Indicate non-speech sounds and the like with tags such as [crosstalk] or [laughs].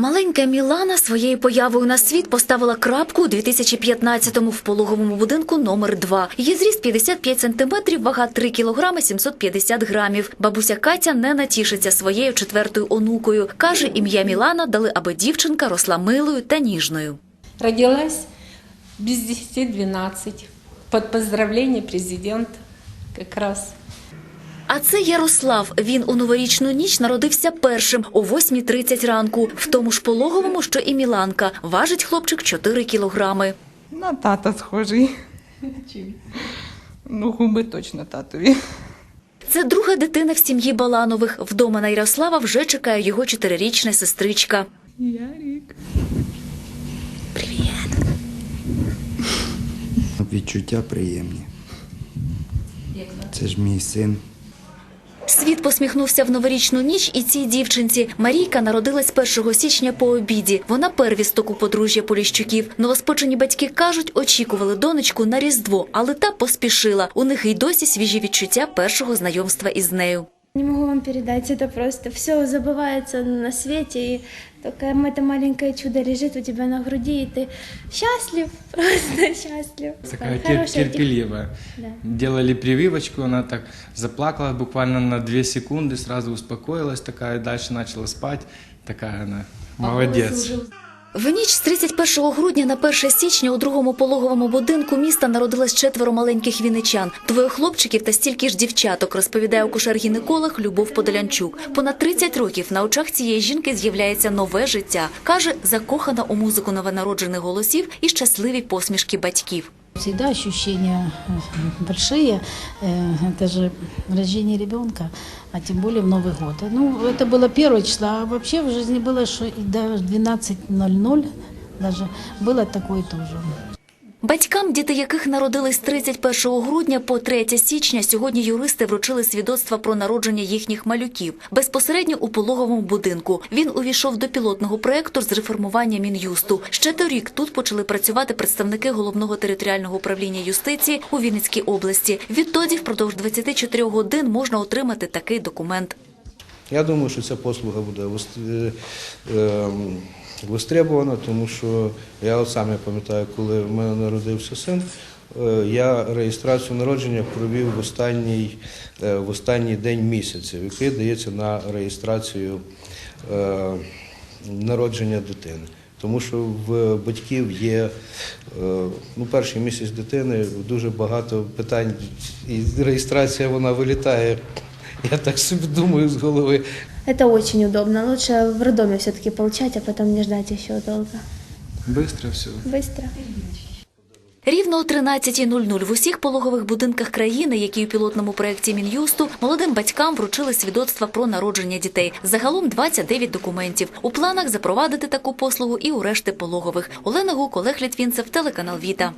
Маленька Мілана своєю появою на світ поставила крапку у 2015-му в пологовому будинку номер 2. Її зріст 55 сантиметрів, вага 3 кілограми 750 грамів. Бабуся Катя не натішиться своєю четвертою онукою. Каже, ім'я Мілана дали, аби дівчинка росла милою та ніжною. Родилась без 10-12 под поздравление президента как раз. А це Ярослав. Він у новорічну ніч народився першим о 8.30 ранку. В тому ж пологовому, що і Міланка. Важить хлопчик 4 кілограми. На тата схожий. Ну, губи точно татові. Це друга дитина в сім'ї Баланових. Вдома на Ярослава вже чекає його чотирирічна сестричка. Ярік. Відчуття приємні. Це ж мій син. Світ посміхнувся в новорічну ніч і цій дівчинці. Марійка народилась 1 січня по обіді. Вона первісток у подружжя Поліщуків. Новоспочені батьки кажуть, очікували донечку на Різдво, але та поспішила. У них й досі свіжі відчуття першого знайомства із нею. Не могу вам передать, это просто все забывается на свете, и только это маленькое чудо лежит у тебя на груди, и ты счастлив, [laughs] просто счастлив. Такая тер- Хорошая тих- терпеливая. Да. Делали прививочку, она так заплакала буквально на две секунды, сразу успокоилась такая, дальше начала спать. Такая она молодец. в ніч з 31 грудня на 1 січня у другому пологовому будинку міста народилось четверо маленьких віничан. Двоє хлопчиків та стільки ж дівчаток, розповідає акушер-гінеколог Любов Подолянчук. Понад 30 років на очах цієї жінки з'являється нове життя. Каже, закохана у музику новонароджених голосів і щасливі посмішки батьків. Всегда ощущения э, большие. Э, Это же рождение ребенка, а тем более в Новый год. Ну, это было первое число, а вообще в жизни было, что и до 12.00 даже было такое тоже. Батькам, діти яких народились з 31 грудня по 3 січня, сьогодні юристи вручили свідоцтва про народження їхніх малюків безпосередньо у пологовому будинку. Він увійшов до пілотного проекту з реформування мін'юсту. Ще торік тут почали працювати представники головного територіального управління юстиції у Вінницькій області. Відтоді впродовж 24 годин можна отримати такий документ. Я думаю, що ця послуга буде вос- е, ем, тому що я сам я пам'ятаю, коли в мене народився син, е, я реєстрацію народження провів в останній, е, в останній день місяця, який дається на реєстрацію народження дитини. Тому що в батьків є ну, перший місяць дитини дуже багато питань, і реєстрація вона вилітає. Я так собі думаю з голови. Это очень удобно, лучше в роддоме все-таки получать, а потом не ждать еще долго. Быстро все. Быстро. Рівно о 13.00 в усіх пологових будинках країни, які у пілотному проєкті Мін'юсту, молодим батькам вручили свідоцтва про народження дітей. Загалом 29 документів. У планах запровадити таку послугу і у решти пологових. Олена Гук, Олег Літвінцев, телеканал Віта.